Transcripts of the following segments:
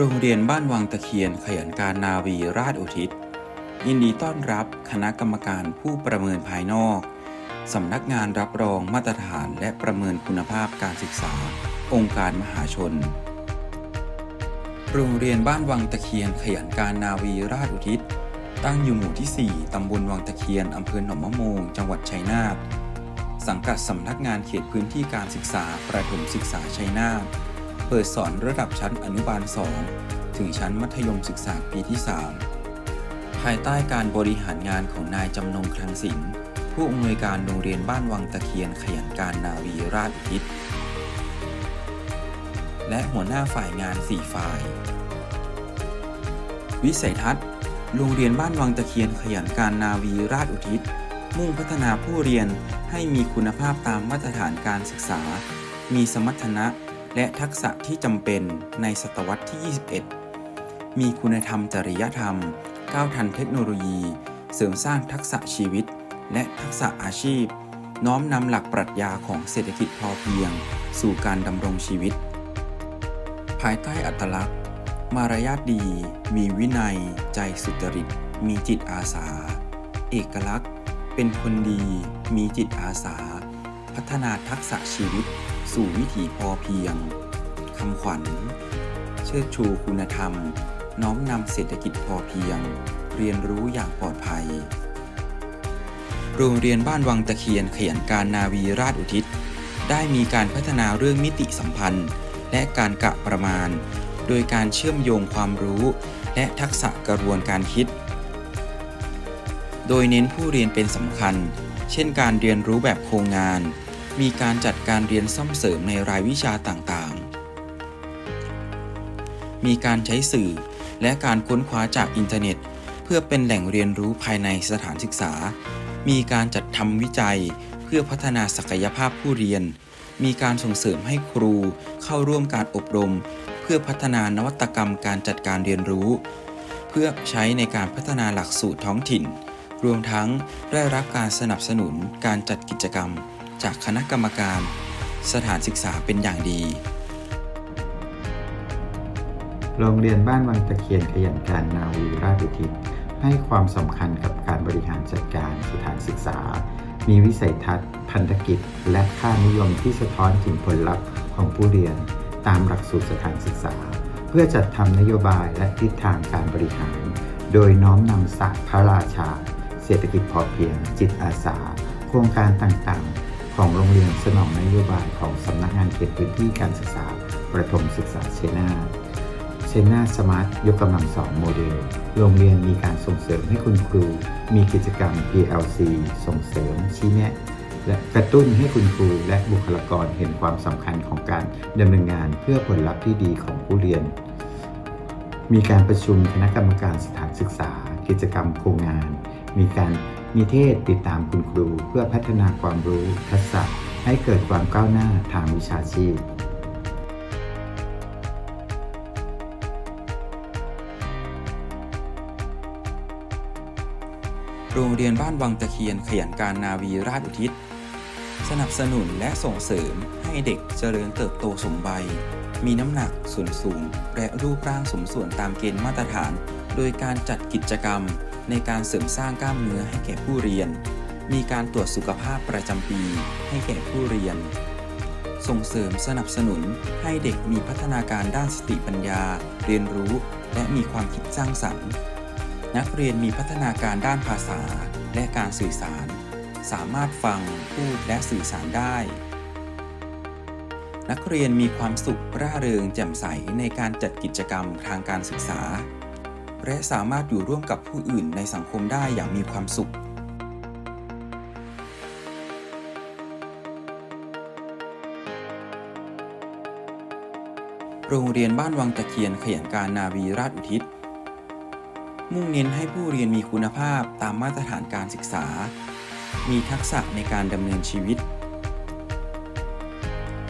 โรงเรียนบ้านวังตะเคียนขยันการนาวีราชอุทิศ ยินดีต้อนรับคณะกรรมการผู้ประเมินภายนอก สำนักงานรับรองมาตรฐานและประเมินคุณภาพการศึกษา องค์การมหาชน โรงเรียนบ้านวังตะเคียนขยันการนาวีราชอุทิศ ตั้งอยู่หมู่ที่ 4 ตำบลวังตะเคียน อำเภอหนองมะโมง จังหวัดชัยนาท สังกัดสำนักงานเขตพื้นที่การศึกษาประถมศึกษาชัยนาท เปิดสอนระดับชั้นอนุบาล 2 ถึงชั้นมัธยมศึกษาปีที่ 3 ภายใต้การบริหารงานของนายจำนงคลังสินผู้อำนวยการโรงเรียนบ้านวังตะเคียนขยันการนาวีราชอุทิศและหัวหน้าฝ่ายงาน 4 ฝ่าย วิสัยทัศน์ โรงเรียนบ้านวังตะเคียนขยันการนาวีราชอุทิศ มุ่งพัฒนาผู้เรียนให้มีคุณภาพตามมาตรฐานการศึกษา มีสมรรถนะ และทักษะที่จำเป็นในศตวรรษที่ 21 มีคุณธรรมจริยธรรม ก้าวทันเทคโนโลยี เสริมสร้างทักษะชีวิต และทักษะอาชีพ น้อมนำหลักปรัชญาของเศรษฐกิจพอเพียง สู่การดำรงชีวิต ภายใต้อัตลักษณ์ มารยาทดี มีวินัย ใจสุจริต มีจิตอาสา เอกลักษณ์ เป็นคนดี มีจิตอาสา พัฒนาทักษะชีวิต สู่วิถีพอเพียง คำขวัญ เชิดชูคุณธรรม น้อมนำเศรษฐกิจพอเพียง เรียนรู้อย่างปลอดภัย โรงเรียนบ้านวังตะเคียนเขียนการนาวีราชอุทิศ ได้มีการพัฒนาเรื่องมิติสัมพันธ์ และการกะประมาณ โดยการเชื่อมโยงความรู้ และทักษะกระบวนการคิด โดยเน้นผู้เรียนเป็นสำคัญเช่นการเรียนรู้แบบโครงงาน มีการจัดการเรียนซ่อมเสริมในรายวิชาต่างๆ มีการใช้สื่อและการค้นคว้าจากอินเทอร์เน็ต เพื่อเป็นแหล่งเรียนรู้ภายในสถานศึกษา มีการจัดทำวิจัยเพื่อพัฒนาศักยภาพผู้เรียน มีการส่งเสริมให้ครูเข้าร่วมการอบรม เพื่อพัฒนานวัตกรรมการจัดการเรียนรู้ เพื่อใช้ในการพัฒนาหลักสูตรท้องถิ่น รวมทั้งได้รับการสนับสนุนการจัดกิจกรรม จากคณะกรรมการสถานศึกษาเป็นอย่างดี โรงเรียนบ้านวังตะเคียนขยันการนาวีราชอุทิศให้ความสำคัญกับการบริหารจัดการสถานศึกษา มีวิสัยทัศน์ พันธกิจ และค่านิยมที่สะท้อนถึงผลลัพธ์ของผู้เรียน ตามหลักสูตรสถานศึกษา เพื่อจัดทำนโยบายและทิศทางการบริหาร โดยน้อมนำศาสตร์พระราชา เศรษฐกิจพอเพียง จิตอาสา โครงการต่างๆ ของโรงเรียนสนองนโยบายของสำนักงานเขตพื้นที่การศึกษาประถมศึกษาเชนาเชนนาสมาร์ทยกกำลังสองโมเดล โรงเรียนมีการส่งเสริมให้คุณครู มีกิจกรรม PLC ส่งเสริมชี้แนะและกระตุ้นให้คุณครูและบุคลากรเห็นความสำคัญของการดำเนินงานเพื่อผลลัพธ์ที่ดีของผู้เรียน มีการประชุมคณะกรรมการสถานศึกษา กิจกรรมโครงงาน มีการ นิเทศติดตามคุณครูเพื่อพัฒนาความรู้ทักษะให้เกิดความก้าวหน้าทางวิชาชีพโรงเรียนบ้านวังตะเคียนขยันการนาวีราชอุทิศ สนับสนุนและส่งเสริมให้เด็กเจริญเติบโตสมวัย มีน้ำหนักส่วนสูง และรูปร่างสมส่วนตามเกณฑ์มาตรฐาน โดยการจัดกิจกรรม ในการเสริมสร้างกล้ามเนื้อให้แก่ผู้เรียน มีการตรวจสุขภาพประจำปีให้แก่ผู้เรียน ส่งเสริมสนับสนุนให้เด็กมีพัฒนาการด้านสติปัญญา เรียนรู้ และมีความคิดสร้างสรรค์ นักเรียนมีพัฒนาการด้านภาษาและการสื่อสาร สามารถฟัง พูด และสื่อสารได้ นักเรียนมีความสุขร่าเริงแจ่มใสในการจัดกิจกรรมทางการศึกษา และสามารถอยู่ร่วมกับผู้อื่นในสังคมได้อย่างมีความสุข โรงเรียนบ้านวังตะเคียนขยันการนาวีราชอุทิศ มุ่งเน้นให้ผู้เรียนมีคุณภาพตามมาตรฐานการศึกษา มีทักษะในการดำเนินชีวิต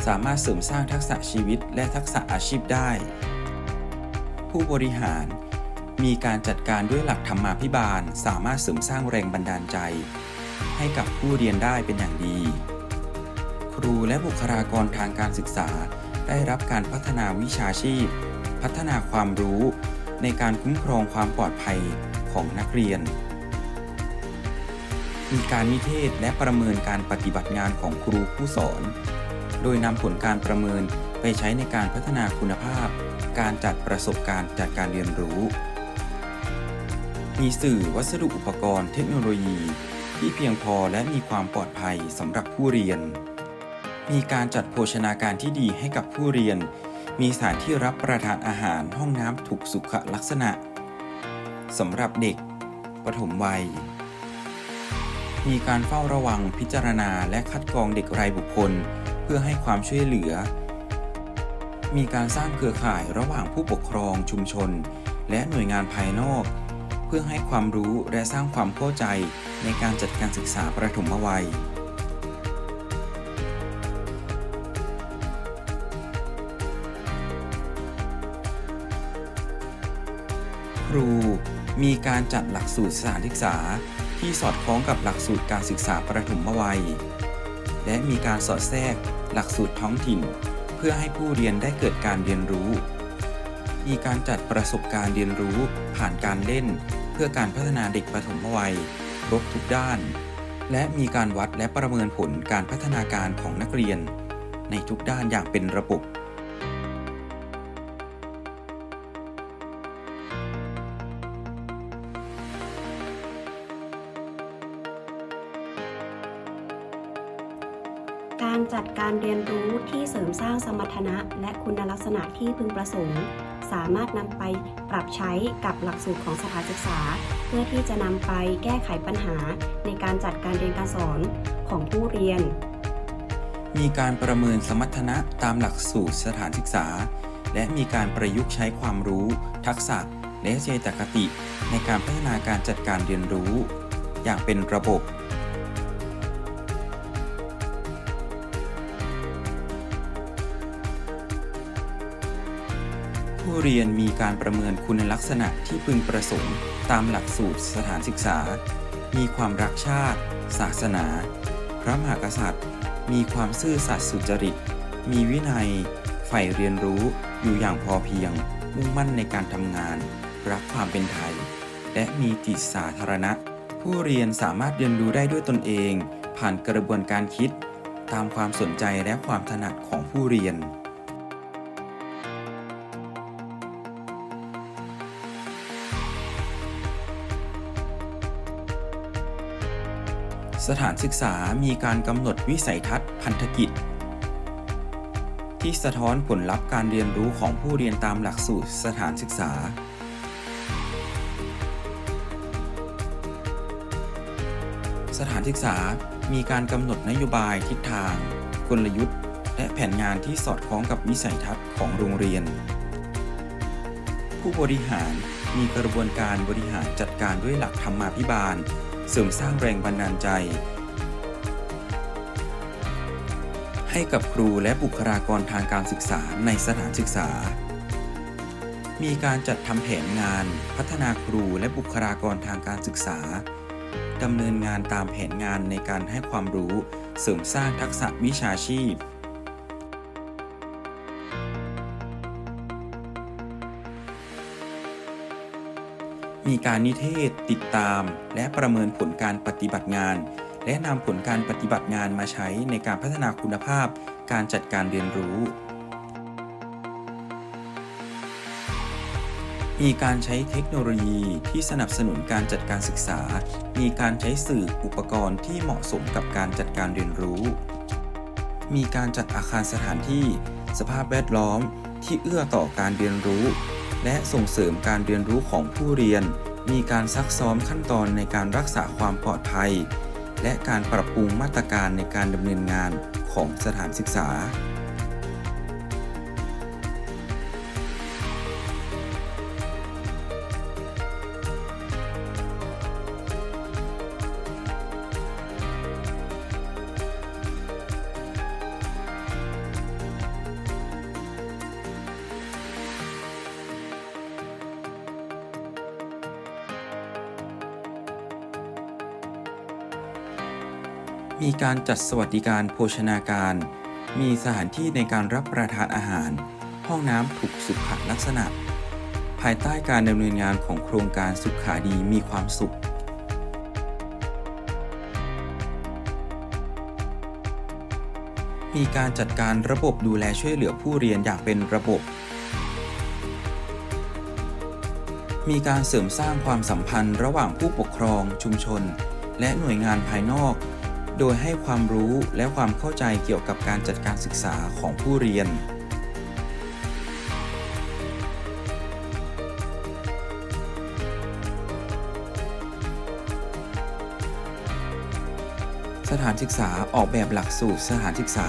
สามารถเสริมสร้างทักษะชีวิตและทักษะอาชีพได้ ผู้บริหาร มีการจัดการด้วยหลักธรรมาภิบาล สามารถเสริมสร้างแรงบันดาลใจ ให้กับผู้เรียนได้เป็นอย่างดี ครูและบุคลากรทางการศึกษา ได้รับการพัฒนาวิชาชีพ พัฒนาความรู้ ในการคุ้มครองความปลอดภัยของนักเรียน มีการนิเทศและประเมินการปฏิบัติงานของครูผู้สอน โดยนำผลการประเมินไปใช้ในการพัฒนาคุณภาพ การจัดประสบการณ์จัดการเรียนรู้ มีสื่อวัสดุอุปกรณ์เทคโนโลยี ที่เพียงพอและมีความปลอดภัยสำหรับผู้เรียน มีการจัดโภชนาการที่ดีให้กับผู้เรียน มีสถานที่รับประทานอาหารห้องน้ำถูกสุขลักษณะสำหรับเด็ก ปฐมวัย มีการเฝ้าระวังพิจารณาและคัดกรองเด็กรายบุคคล เพื่อให้ความช่วยเหลือ มีการสร้างเครือข่ายระหว่างผู้ปกครองชุมชน และหน่วยงานภายนอก เพื่อให้ความรู้และสร้างความเข้าใจในการจัดการศึกษาประถมวัย ครูมีการจัดหลักสูตรสถานศึกษาที่สอดคล้องกับหลักสูตรการศึกษาประถมวัย และมีการสอดแทรกหลักสูตรท้องถิ่น เพื่อให้ผู้เรียนได้เกิดการเรียนรู้ มีการจัดประสบการณ์เรียนรู้ผ่านการเล่น พื่อการพัฒนาเด็กปฐมวัยครบทุกด้าน และมีการวัดและประเมินผลการพัฒนาการของนักเรียน ในทุกด้านอย่างเป็นระบบการจัดการเรียนรู้ที่เสริมสร้างสมรรถนะและคุณลักษณะที่พึงประสงค์ สามารถนำไปปรับใช้กับหลักสูตรของสถานศึกษา เพื่อที่จะนำไปแก้ไขปัญหาในการจัดการเรียนการสอนของผู้เรียน มีการประเมินสมรรถนะตามหลักสูตรสถานศึกษา และมีการประยุกต์ใช้ความรู้ ทักษะและเจตคติ ในการพัฒนาการจัดการเรียนรู้ อย่างเป็นระบบ ผู้เรียนมีการประเมินคุณลักษณะที่พึงประสงค์ ตามหลักสูตรสถานศึกษา มีความรักชาติ ศาสนา พระมหากษัตริย์ มีความซื่อสัตย์สุจริต มีวินัย ใฝ่เรียนรู้อยู่อย่างพอเพียง มุ่งมั่นในการทำงาน รักความเป็นไทย และมีจิตสาธารณะ ผู้เรียนสามารถเรียนรู้ได้ด้วยตนเอง ผ่านกระบวนการคิด ตามความสนใจและความถนัดของผู้เรียน สถานศึกษามีการกำหนดวิสัยทัศน์พันธกิจ ที่สะท้อนผลลัพธ์การเรียนรู้ของผู้เรียนตามหลักสูตรสถานศึกษา สถานศึกษามีการกำหนดนโยบายทิศทาง กลยุทธ์ และแผนงานที่สอดคล้องกับวิสัยทัศน์ของโรงเรียน ผู้บริหารมีกระบวนการบริหารจัดการด้วยหลักธรรมาภิบาล เสริมสร้างแรงบันดาลใจ ให้กับครูและบุคลากรทางการศึกษาในสถานศึกษา มีการจัดทำแผนงาน พัฒนาครูและบุคลากรทางการศึกษาดำเนินงานตามแผนงานในการให้ความรู้ เสริมสร้างทักษะวิชาชีพ มีการนิเทศ ติดตาม และประเมินผลการปฏิบัติงาน และนำผลการปฏิบัติงานมาใช้ในการพัฒนาคุณภาพ การจัดการเรียนรู้ มีการใช้เทคโนโลยีที่สนับสนุนการจัดการศึกษา มีการใช้สื่ออุปกรณ์ที่เหมาะสมกับการจัดการเรียนรู้ มีการจัดอาคารสถานที่ สภาพแวดล้อมที่เอื้อต่อการเรียนรู้ และส่งเสริมการเรียนรู้ของผู้เรียน มีการซักซ้อมขั้นตอนในการรักษาความปลอดภัย และการปรับปรุงมาตรการในการดำเนินงานของสถานศึกษา มีการจัดสวัสดิการโภชนาการ มีสถานที่ในการรับประทานอาหาร ห้องน้ำถูกสุขลักษณะ ภายใต้การดำเนินงานของโครงการสุขาดีมีความสุข มีการจัดการระบบดูแลช่วยเหลือผู้เรียนอย่างเป็นระบบ มีการเสริมสร้างความสัมพันธ์ระหว่างผู้ปกครองชุมชน และหน่วยงานภายนอก โดยให้ความรู้และความเข้าใจเกี่ยวกับการจัดการศึกษาของผู้เรียน สถานศึกษาออกแบบหลักสูตรสถานศึกษา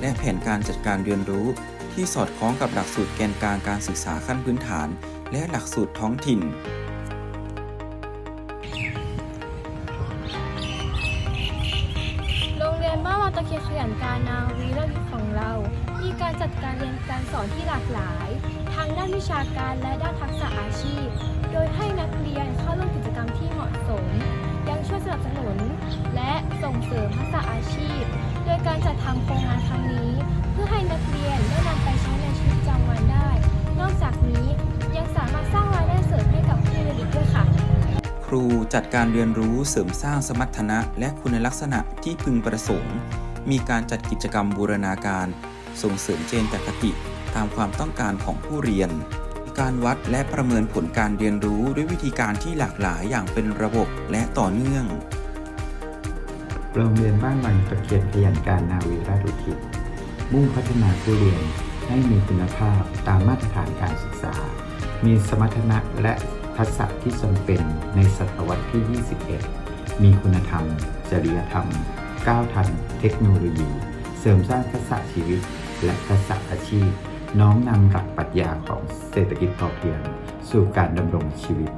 และแผนการจัดการเรียนรู้ ที่สอดคล้องกับหลักสูตรแกนกลางการศึกษาขั้นพื้นฐาน และหลักสูตรท้องถิ่น จัดการเรียนการสอนที่หลากหลายทั้งด้านวิชาการและด้านทักษะอาชีพ โดยให้นักเรียนเข้าร่วมกิจกรรมที่เหมาะสม ยังช่วยสนับสนุน และส่งเสริมทักษะอาชีพ โดยการจัดทำโครงงานครั้งนี้ เพื่อให้นักเรียนได้นำไปใช้ในชีวิตประจำวันได้ นอกจากนี้ยังสามารถสร้างรายได้เสริมให้กับผู้เรียนอีกด้วยค่ะครูจัดการเรียนรู้เสริมสร้างสมรรถนะ และคุณลักษณะที่พึงประสงค์ มีการจัดกิจกรรมบูรณาการ ส่งเสริมเจนตคติตามความต้องการของผู้เรียน การวัดและประเมินผลการเรียนรู้ด้วยวิธีการที่หลากหลายอย่างเป็นระบบและต่อเนื่อง โรงเรียนบ้านวังตะเคียนขยันการนาวีราชอุทิศมุ่งพัฒนาผู้เรียนให้มีคุณภาพตามมาตรฐานการศึกษา มีสมรรถนะและทักษะที่จำเป็นในศตวรรษที่ 21 มีคุณธรรม จริยธรรม ก้าวทัน เทคโนโลยี เสริมสร้างทักษะชีวิต และทักษะอาชีพ น้อมนำหลักปรัชญาของเศรษฐกิจพอเพียง สู่การดำรงชีวิต